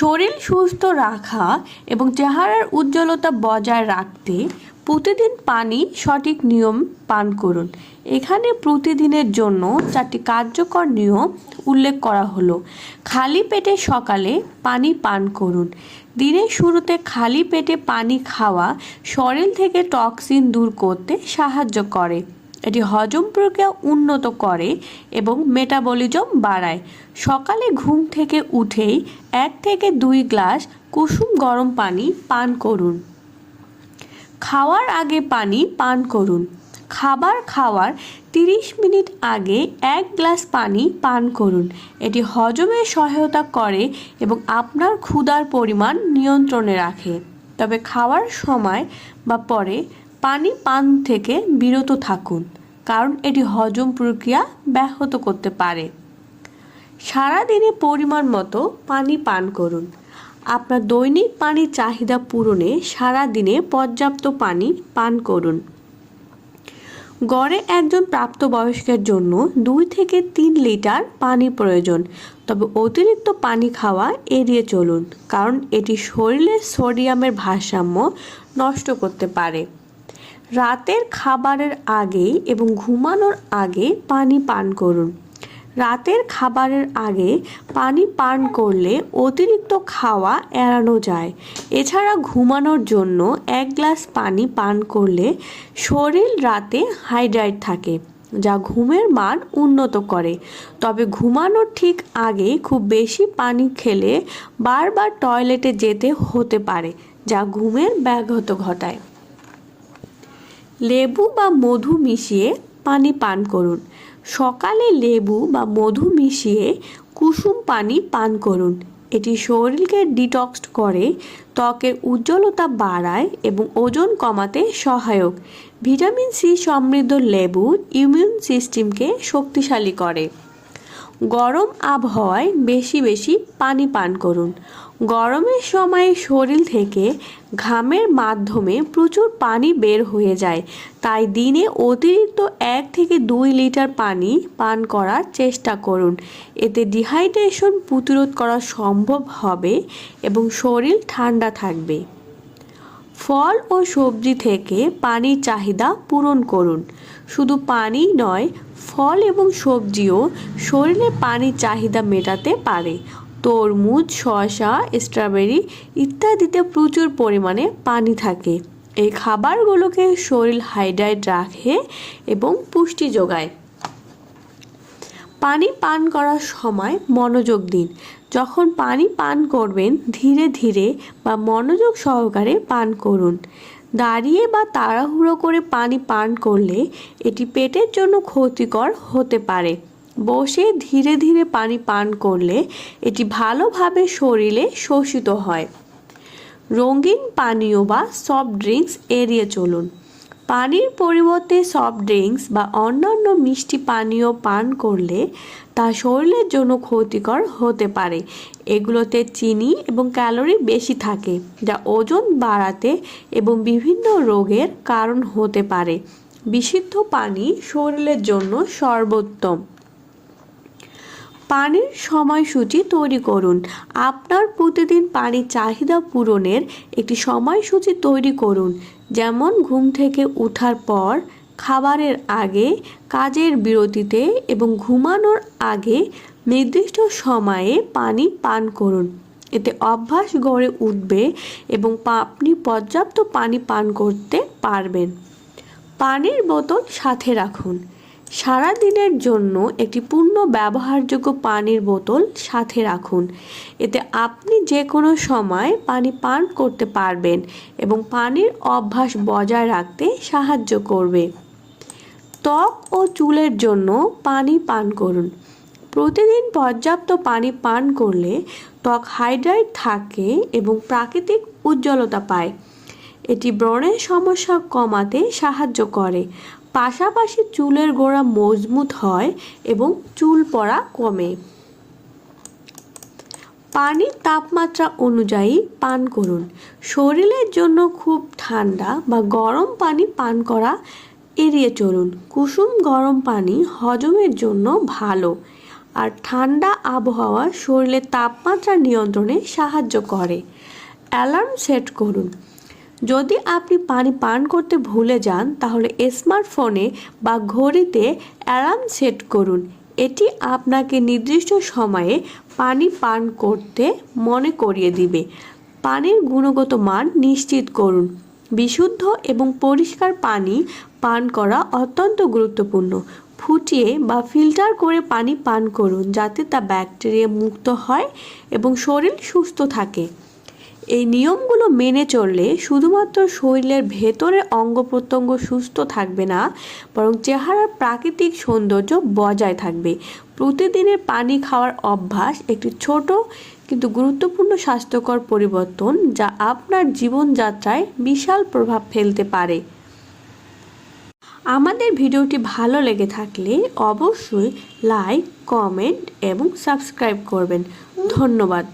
শরীর সুস্থ রাখা এবং চেহারার উজ্জ্বলতা বজায় রাখতে প্রতিদিন পানি সঠিক নিয়ম পান করুন। এখানে প্রতিদিনের জন্য চারটি কার্যকর নিয়ম উল্লেখ করা হলো। খালি পেটে সকালে পানি পান করুন। দিনের শুরুতে খালি পেটে পানি খাওয়া শরীর থেকে টক্সিন দূর করতে সাহায্য করে। এটি হজম প্রক্রিয়া উন্নত করে এবং মেটাবলিজম বাড়ায়। সকালে ঘুম থেকে উঠেই এক থেকে দুই গ্লাস কুসুম গরম পানি পান করুন। খাওয়ার আগে পানি পান করুন। খাবার খাওয়ার 30 মিনিট আগে এক গ্লাস পানি পান করুন। এটি হজমে সহায়তা করে এবং আপনার ক্ষুধার পরিমাণ নিয়ন্ত্রণে রাখে। তবে খাওয়ার সময় বা পরে পানি পান থেকে বিরত থাকুন। কারণ এটি হজম প্রক্রিয়া ব্যাহত করতে পারে। সারাদিনে পরিমাণ মতো পানি পান করুন। আপনার দৈনিক পানির চাহিদা পূরণে সারাদিনে পর্যাপ্ত পানি পান করুন। গড়ে একজন প্রাপ্তবয়স্কের জন্য দুই থেকে তিন লিটার পানি প্রয়োজন, তবে অতিরিক্ত পানি খাওয়া এড়িয়ে চলুন, কারণ এটি শরীরে সোডিয়ামের ভারসাম্য নষ্ট করতে পারে। রাতের খাবারের আগে এবং ঘুমানোর আগে পানি পান করুন। রাতের খাবারের আগে পানি পান করলে অতিরিক্ত খাওয়া এড়ানো যায়। এছাড়া ঘুমানোর জন্য এক গ্লাস পানি পান করলে শরীর রাতে হাইড্রাইট থাকে, যা ঘুমের মান উন্নত করে। তবে ঘুমানোর ঠিক আগে খুব বেশি পানি খেলে বারবার টয়লেটে যেতে হতে পারে, যা ঘুমের ব্যাঘাত ঘটায়। লেবু বা মধু মিশিয়ে পানি পান করুন। সকালে লেবু বা মধু মিশিয়ে কুসুম পানি পান করুন। এটি শরীরকে ডিটক্স করে, ত্বকের উজ্জ্বলতা বাড়ায় এবং ওজন কমাতে সহায়ক। ভিটামিন সি সমৃদ্ধ লেবু ইমিউন সিস্টেমকে শক্তিশালী করে। গরম আবহাওয়ায় বেশি বেশি পানি পান করুন। গরমের সময় শরীর থেকে ঘামের মাধ্যমে প্রচুর পানি বের হয়ে যায়। তাই দিনে অতিরিক্ত এক থেকে দুই লিটার পানি পান করার চেষ্টা করুন। এতে ডিহাইড্রেশন প্রতিরোধ করা সম্ভব হবে এবং শরীর ঠান্ডা থাকবে। ফল ও সবজি থেকে পানির চাহিদা পূরণ করুন। শুধু পানি নয়, ফল এবং সবজিও শরীরে পানির চাহিদা মেটাতে পারে। তরমুজ, শসা, স্ট্রবেরি ইত্যাদিতে প্রচুর পরিমাণে পানি থাকে। এই খাবারগুলোকে শরীর হাইড্রাইট রাখে এবং পুষ্টি যোগায়। পানি পান করার সময় মনোযোগ দিন। যখন পানি পান করবেন, ধীরে ধীরে বা মনোযোগ সহকারে পান করুন। দাঁড়িয়ে বা তাড়াহুড়ো করে পানি পান করলে এটি পেটের জন্য ক্ষতিকর হতে পারে। বসে ধীরে ধীরে পানি পান করলে এটি ভালোভাবে শরীরে শোষিত হয়। রঙিন পানীয় বা সফট ড্রিঙ্কস এড়িয়ে চলুন। পানির পরিবর্তে সফট ড্রিঙ্কস বা অন্যান্য মিষ্টি পানীয় পান করলে তা শরীরের জন্য ক্ষতিকর হতে পারে। এগুলোতে চিনি এবং ক্যালোরি বেশি থাকে, যা ওজন বাড়াতে এবং বিভিন্ন রোগের কারণ হতে পারে। বিশুদ্ধ পানি শরীরের জন্য সর্বোত্তম। পানির সময়সূচি তৈরি করুন। আপনার প্রতিদিন পানির চাহিদা পূরণের একটি সময়সূচি তৈরি করুন। যেমন ঘুম থেকে ওঠার পর, খাবারের আগে, কাজের বিরতিতে এবং ঘুমানোর আগে নির্দিষ্ট সময়ে পানি পান করুন। এতে অভ্যাস গড়ে উঠবে এবং আপনি পর্যাপ্ত পানি পান করতে পারবেন। পানির বোতল সাথে রাখুন। সারা দিনের জন্য একটি পূর্ণ ব্যবহারযোগ্য পানির বোতল সাথে রাখুন। এতে আপনি যে কোনো সময় পানি পান করতে পারবেন এবং পানির অভ্যাস বজায় রাখতে সাহায্য করবে। ত্বক ও চুলের জন্য পানি পান করুন। প্রতিদিন পর্যাপ্ত পানি পান করলে ত্বক হাইড্রাইট থাকে এবং প্রাকৃতিক উজ্জ্বলতা পায়। এটি ব্রণের সমস্যা কমাতে সাহায্য করে। পাশাপাশি চুলের গোড়া মজবুত হয় এবং চুল পড়া কমে। পানির তাপমাত্রা অনুযায়ী পান করুন। শরীরের জন্য খুব ঠান্ডা বা গরম পানি পান করা এড়িয়ে চলুন। কুসুম গরম পানি হজমের জন্য ভালো আর ঠান্ডা আবহাওয়া শরীরের তাপমাত্রা নিয়ন্ত্রণে সাহায্য করে। অ্যালার্ম সেট করুন। যদি আপনি পানি পান করতে ভুলে যান, তাহলে স্মার্টফোনে বা ঘড়িতে অ্যালার্ম সেট করুন। এটি আপনাকে নির্দিষ্ট সময়ে পানি পান করতে মনে করিয়ে দিবে। পানির গুণগত মান নিশ্চিত করুন। বিশুদ্ধ এবং পরিষ্কার পানি পান করা অত্যন্ত গুরুত্বপূর্ণ। ফুটিয়ে বা ফিল্টার করে পানি পান করুন, যাতে তা ব্যাকটেরিয়া মুক্ত হয় এবং শরীর সুস্থ থাকে। এই নিয়মগুলো মেনে চললে শুধুমাত্র শরীরের ভেতরের অঙ্গ প্রত্যঙ্গ সুস্থ থাকবে না, বরং চেহারার প্রাকৃতিক সৌন্দর্য বজায় থাকবে। প্রতিদিনের পানি খাওয়ার অভ্যাস একটি ছোট কিন্তু গুরুত্বপূর্ণ স্বাস্থ্যকর পরিবর্তন যা আপনার জীবনযাত্রায় বিশাল প্রভাব ফেলতে পারে। আমাদের ভিডিওটি ভালো লেগে থাকলে অবশ্যই লাইক, কমেন্ট এবং সাবস্ক্রাইব করবেন। ধন্যবাদ।